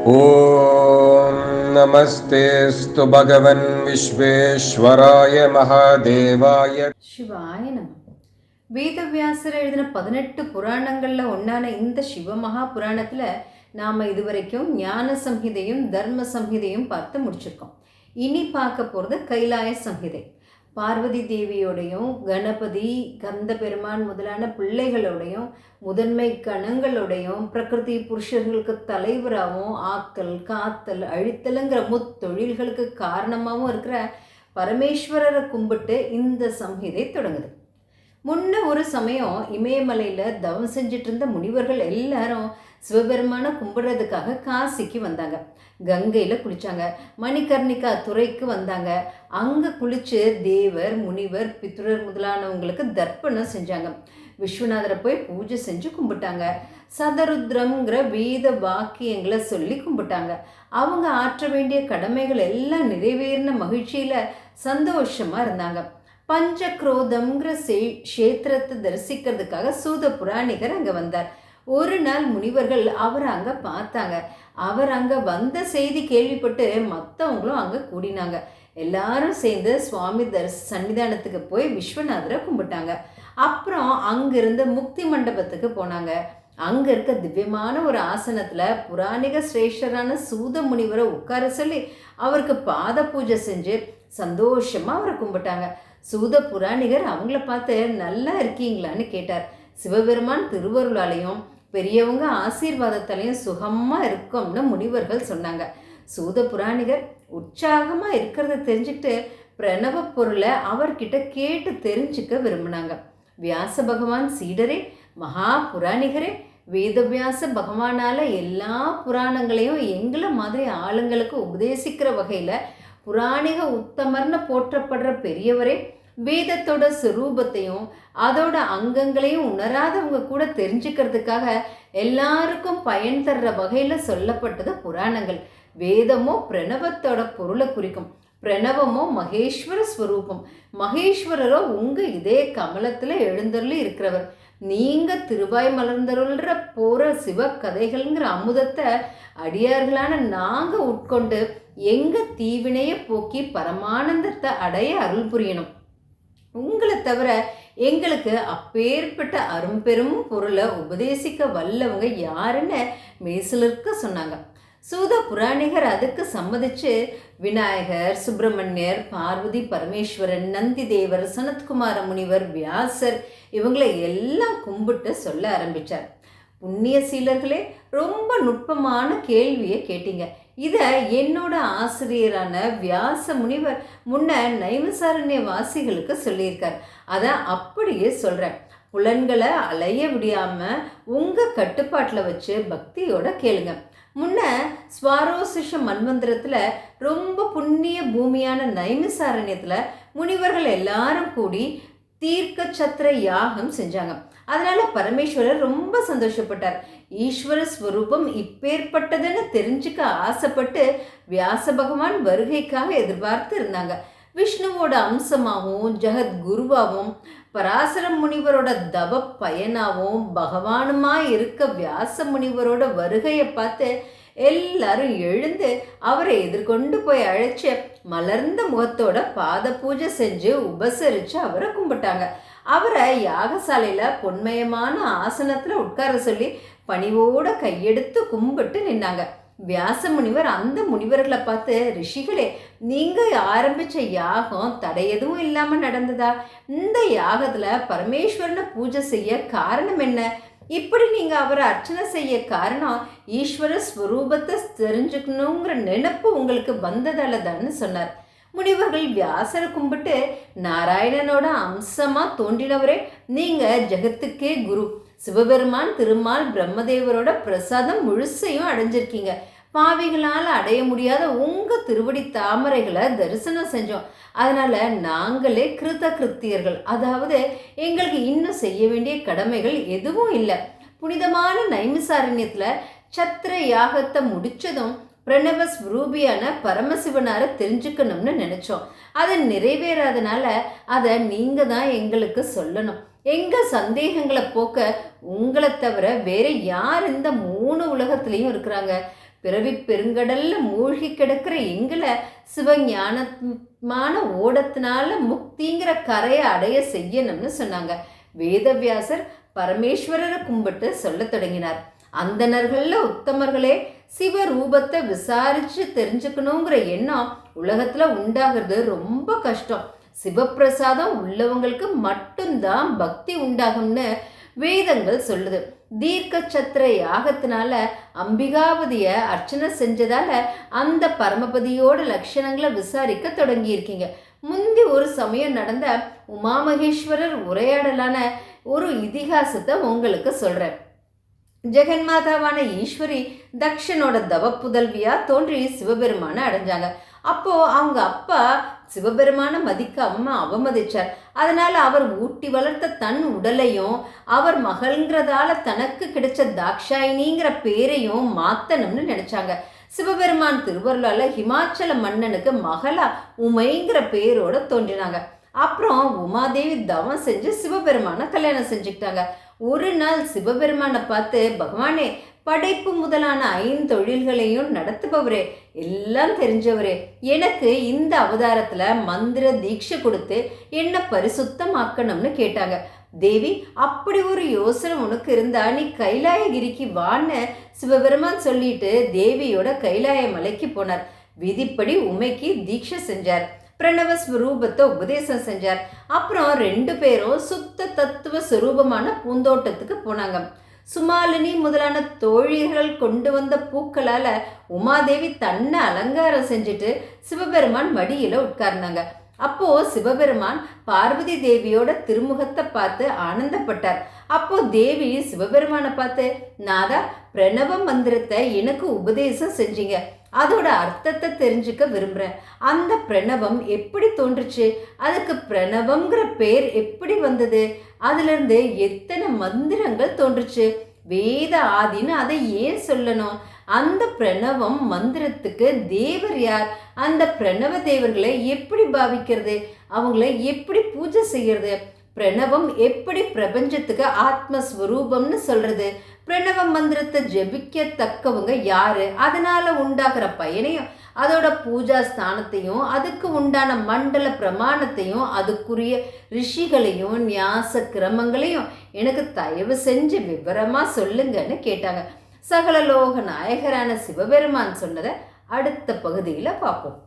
ॐ नमस्तेऽस्तु भगवन् विश्वेश्वराय महादेवाय சிவாய நம வேதவியாசர் எழுதின பதினெட்டு புராணங்களில் ஒன்றான இந்த சிவமகா புராணத்தில் நாம் இதுவரைக்கும் ஞான சம்ஹிதையும் தர்ம சம்ஹிதையும் பார்த்து முடிச்சிருக்கோம் இனி பார்க்க போகிறது கைலாய சம்ஹிதை பார்வதி தேவியோடையும் கணபதி கந்த பெருமான் முதலான பிள்ளைகளோடையும் முதன்மை கணங்களோடையும் பிரகிருதி புருஷர்களுக்கு தலைவராகவும் ஆக்கல் காத்தல் அழித்தலுங்கிற முத்தொழில்களுக்கு காரணமாகவும் இருக்கிற பரமேஸ்வரரை கும்பிட்டு இந்த சம்ஹிதை தொடங்குது. முன்ன ஒரு சமயம் இமயமலையில் தவம் செஞ்சுட்டு இருந்த முனிவர்கள் எல்லாரும் சிவபெருமானை கும்பிடுறதுக்காக காசிக்கு வந்தாங்க. கங்கையில் குளிச்சாங்க. மணிகர்ணிகா துறைக்கு வந்தாங்க. அங்கே குளித்து தேவர் முனிவர் பித்ருர் முதலானவங்களுக்கு தர்ப்பணம் செஞ்சாங்க. விஸ்வநாதரை போய் பூஜை செஞ்சு கும்பிட்டாங்க. சதருத்ரம்ங்கிற வேத வாக்கியங்களை சொல்லி கும்பிட்டாங்க. அவங்க ஆற்ற வேண்டிய கடமைகள் எல்லாம் நிறைவேறின மகிழ்ச்சியில் சந்தோஷமாக இருந்தாங்க. பஞ்சக்ரோதம்ங்கிற சே க்ஷேத்திரத்தை தரிசிக்கிறதுக்காக சூத புராணிகர் அங்கே வந்தார். ஒரு நாள் முனிவர்கள் அவரை அங்கே பார்த்தாங்க. அவர் அங்கே வந்த செய்தி கேள்விப்பட்டு மற்றவங்களும் அங்கே கூடினாங்க. எல்லாரும் சேர்ந்து சுவாமி தரிச சன்னிதானத்துக்கு போய் விஸ்வநாதரை கும்பிட்டாங்க. அப்புறம் அங்கிருந்து முக்தி மண்டபத்துக்கு போனாங்க. அங்கே இருக்க திவ்யமான ஒரு ஆசனத்தில் புராணிக சிரேஷ்டரான சூத முனிவரை உட்கார சொல்லி அவருக்கு பாத பூஜை செஞ்சு சந்தோஷமாக அவரை கும்பிட்டாங்க. சூத புராணிகர் அவங்கள பார்த்து நல்லா இருக்கீங்களான்னு கேட்டார். சிவபெருமான் திருவருளாலையும் பெரியவங்க ஆசீர்வாதத்தாலையும் சுகமாக இருக்கும்னு முனிவர்கள் சொன்னாங்க. சூத புராணிகர் உற்சாகமாக இருக்கிறத தெரிஞ்சுக்கிட்டு பிரணவ பொருளை அவர்கிட்ட கேட்டு தெரிஞ்சுக்க விரும்பினாங்க. வியாச பகவான் சீடரே மகா புராணிகரே வேதவியாச பகவானால எல்லா புராணங்களையும் எங்களை மாதிரி ஆளுங்களுக்கு உபதேசிக்கிற வகையில் புராணிக உத்தமர்னு போற்றப்படுற பெரியவரே வேதத்தோட சுரூபத்தையும் அதோட அங்கங்களையும் உணராதவங்க கூட தெரிஞ்சுக்கிறதுக்காக எல்லாருக்கும் பயன் தர்ற வகையில் சொல்லப்பட்டது புராணங்கள். வேதமோ பிரணவத்தோட பொருளை குறிக்கும். பிரணவமோ மகேஸ்வர ஸ்வரூபம். மகேஸ்வரரோ உங்கள் இதே கமலத்தில் எழுந்தருளி இருக்கிறவர். நீங்கள் திருவாய் மலர்ந்தருள்கிற போகிற சிவக்கதைகள்ங்கிற அமுதத்தை அடியார்களான நாங்கள் உட்கொண்டு எங்கள் தீவினையை போக்கி பரமானந்தத்தை அடைய அருள் புரியணும். உங்களை தவிர எங்களுக்கு அப்பேற்பட்ட அரும்பெரும் பொருளை உபதேசிக்க வல்லவங்க யாருன்னு மேசிலிருக்க சொன்னாங்க. சூத புராணிகர் அதுக்கு சம்மதிச்சு விநாயகர் சுப்பிரமணியர் பார்வதி பரமேஸ்வரன் நந்தி தேவர் சனத்குமார முனிவர் வியாசர் இவங்களை எல்லாம் கும்பிட்டு சொல்ல ஆரம்பித்தார் புண்ணிய சீலர்களே ரொம்ப நுட்பமான கேள்வியை கேட்டீங்க. இதை என்னோட ஆசிரியரான வியாச முனிவர் முன்ன நைவசாரண்ய வாசிகளுக்கு சொல்லியிருக்கார். அதை அப்படியே சொல்கிறேன் புலன்களை அலைய விடியாமல் உங்கள் கட்டுப்பாட்டில் வச்சு பக்தியோட கேளுங்க. முன்ன ஸ்வாரோசிஷ மன்வந்திரத்தில் ரொம்ப புண்ணிய பூமியான நைமிசாரண்யத்தில் முனிவர்கள் எல்லாரும் கூடி தீர்க்க சத்திர யாகம் செஞ்சாங்க. அதனால பரமேஸ்வரர் ரொம்ப சந்தோஷப்பட்டார். ஈஸ்வர ஸ்வரூபம் இப்பேற்பட்டதுன்னு தெரிஞ்சுக்க ஆசைப்பட்டு வியாச பகவான் வருகைக்காக எதிர்பார்த்து இருந்தாங்க. விஷ்ணுவோட அம்சமாகவும் ஜெகத் குருவாகவும் பராசர முனிவரோட தவ பயனாகவும் பகவானுமா இருக்க வியாச முனிவரோட வருகையை பார்த்து எல்லாரும் எழுந்து அவரை எதிர்கொண்டு போய் அழைச்சு மலர்ந்த முகத்தோட பாத பூஜை செஞ்சு உபசரித்து அவரை கும்பிட்டாங்க. அவரை யாகசாலையில் பொன்மயமான ஆசனத்தில் உட்கார சொல்லி பணிவோட கையெடுத்து கும்பிட்டு நின்னாங்க. வியாச முனிவர் அந்த முனிவர்களை பார்த்து ரிஷிகளே நீங்கள் ஆரம்பித்த யாகம் தடை எதுவும் இல்லாமல் நடந்ததா? இந்த யாகத்தில் பரமேஸ்வரனை பூஜை செய்ய காரணம் என்ன? இப்படி நீங்கள் அவரை அர்ச்சனை செய்ய காரணம் ஈஸ்வர ஸ்வரூபத்தை தெரிஞ்சுக்கணுங்கிற நினப்பு உங்களுக்கு வந்ததால தான்னு சொன்னார். முனிவர்கள் வியாசரை கும்பிட்டு நாராயணனோட அம்சமாக தோன்றினவரே நீங்கள் ஜெகத்துக்கே குரு. சிவபெருமான் திருமால் பிரம்மதேவரோட பிரசாதம் முழுசையும் அடைஞ்சிருக்கீங்க. பாவிகளால் அடைய முடியாத உங்கள் திருவடி தாமரைகளை தரிசனம் செஞ்சோம். அதனால் நாங்களே கிருத கிருத்தியர்கள் அதாவது எங்களுக்கு இன்னும் செய்ய வேண்டிய கடமைகள் எதுவும் இல்லை. புனிதமான நைமிசாரண்யத்தில் சத்திர யாகத்தை முடித்ததும் பிரணவ ஸ்வரூபியான பரமசிவனாரை தெரிஞ்சுக்கணும்னு நினச்சோம். அது நிறைவேறாதனால அதை நீங்கள் தான் எங்களுக்கு சொல்லணும். எங்கள் சந்தேகங்களை போக்க உங்களை தவிர வேற யார் இந்த மூணு உலகத்துலேயும் இருக்கிறாங்க? பிறவி பெருங்கடல்ல மூழ்கி கிடக்கிற எங்களை சிவஞானமான ஓடத்தினால முக்திங்கிற கரையை அடைய செய்யணும்னு சொன்னாங்க. வேதவியாசர் பரமேஸ்வரரை கும்பிட்டு சொல்லத் தொடங்கினார். அந்தணர்கள்ல உத்தமர்களே சிவ ரூபத்தை விசாரிச்சு தெரிஞ்சுக்கணுங்கிற எண்ணம் உலகத்துல உண்டாகிறது ரொம்ப கஷ்டம். சிவப்பிரசாதம் உள்ளவங்களுக்கு மட்டும்தான் பக்தி உண்டாகும்னு வேதங்கள் சொல்லுது. தீர்க்க சத்திர யாகத்தினால அம்பிகாபதிய அர்ச்சனை செஞ்சதால அந்த பரமபதியோட லட்சணங்களை விசாரிக்க தொடங்கியிருக்கீங்க. முந்தி ஒரு சமயம் நடந்த உமாமகேஸ்வரர் உரையாடலான ஒரு இதிகாசத்தை உங்களுக்கு சொல்கிறேன் ஜெகன்மாதாவான ஈஸ்வரி தக்ஷனோட தவ புதல்வியாக தோன்றி சிவபெருமானை அடைஞ்சாங்க. அப்போது அவங்க அப்பா சிவபெருமான மதிக்காம அவமதிச்சார். அதனால் அவர் ஊட்டி வளர்த்த தன் உடலையும் அவர் மகள்ங்கிறதால தனக்கு கிடைச்ச தாக்ஷாயினிங்கிற பேரையும் மாத்தணும்னு நினைச்சாங்க. சிவபெருமான் திருவருளால ஹிமாச்சல மன்னனுக்கு மகளா உமைங்கிற பேரோட தோன்றினாங்க. அப்புறம் உமாதேவி தவம் செஞ்சு சிவபெருமான கல்யாணம் செஞ்சுக்கிட்டாங்க. ஒரு நாள் சிவபெருமானை பார்த்து பகவானே படைப்பு முதலான ஐந்தொழில்களையும் நடத்துபவரே எல்லாம் தெரிஞ்சவரே. எனக்கு இந்த அவதாரத்துல மந்திர தீட்சை கொடுத்து என்ன பரிசுத்தமாக்கணும்னு கேட்டாங்க. தேவி அப்படி ஒரு யோசனை உனக்கு இருந்தா நீ கைலாயகிரிக்கு வான்னு சிவபெருமான் சொல்லிட்டு தேவியோட கைலாய மலைக்கு போனார். விதிப்படி உமைக்கு தீட்சை செஞ்சார். பிரணவ ஸ்வரூபத்தை உபதேசம் செஞ்சார். அப்புறம் ரெண்டு பேரும் சுத்த தத்துவ சுரூபமான பூந்தோட்டத்துக்கு போனாங்க. சுமாலினி முதலான தோழிகள் கொண்டு வந்த பூக்களால உமாதேவி தன்னை அலங்காரம் செஞ்சுட்டு சிவபெருமான் மடியில உட்கார்ந்தாங்க. அப்போ சிவபெருமான் பார்வதி தேவியோட திருமுகத்தை பார்த்து ஆனந்தப்பட்டார். அப்போ தேவி சிவபெருமானை பார்த்து நாதா பிரணவ மந்திரத்தை எனக்கு உபதேசம் செஞ்சீங்க. அதோட அர்த்தத்தை தெரிஞ்சுக்க விரும்புகிறேன் அந்த பிரணவம் எப்படி தோன்றுச்சு? அதுக்கு பிரணவம்ங்கிற பேர் எப்படி வந்தது? அதுலேருந்து எத்தனை மந்திரங்கள் தோன்றுச்சு? வேத ஆதின்னு அதை ஏன் சொல்லணும்? அந்த பிரணவம் மந்திரத்துக்கு தேவர் யார்? அந்த பிரணவ தேவர்களை எப்படி பாவிக்கிறது? அவங்கள எப்படி பூஜை செய்யறது? பிரணவம் எப்படி பிரபஞ்சத்துக்கு ஆத்மஸ்வரூபம்னு சொல்றது? பிரணவ மந்திரத்தை ஜெபிக்கத்தக்கவங்க யாரு? அதனால உண்டாகிற பயனையும் அதோட பூஜா ஸ்தானத்தையும் அதுக்கு உண்டான மண்டல பிரமாணத்தையும் அதுக்குரிய ரிஷிகளையும் ஞாச கிரமங்களையும் எனக்கு தயவு செஞ்சு விவரமாக சொல்லுங்கன்னு கேட்டாங்க. சகலலோக நாயகரான சிவபெருமான் சொன்னதை அடுத்த பகுதியில் பார்ப்போம்.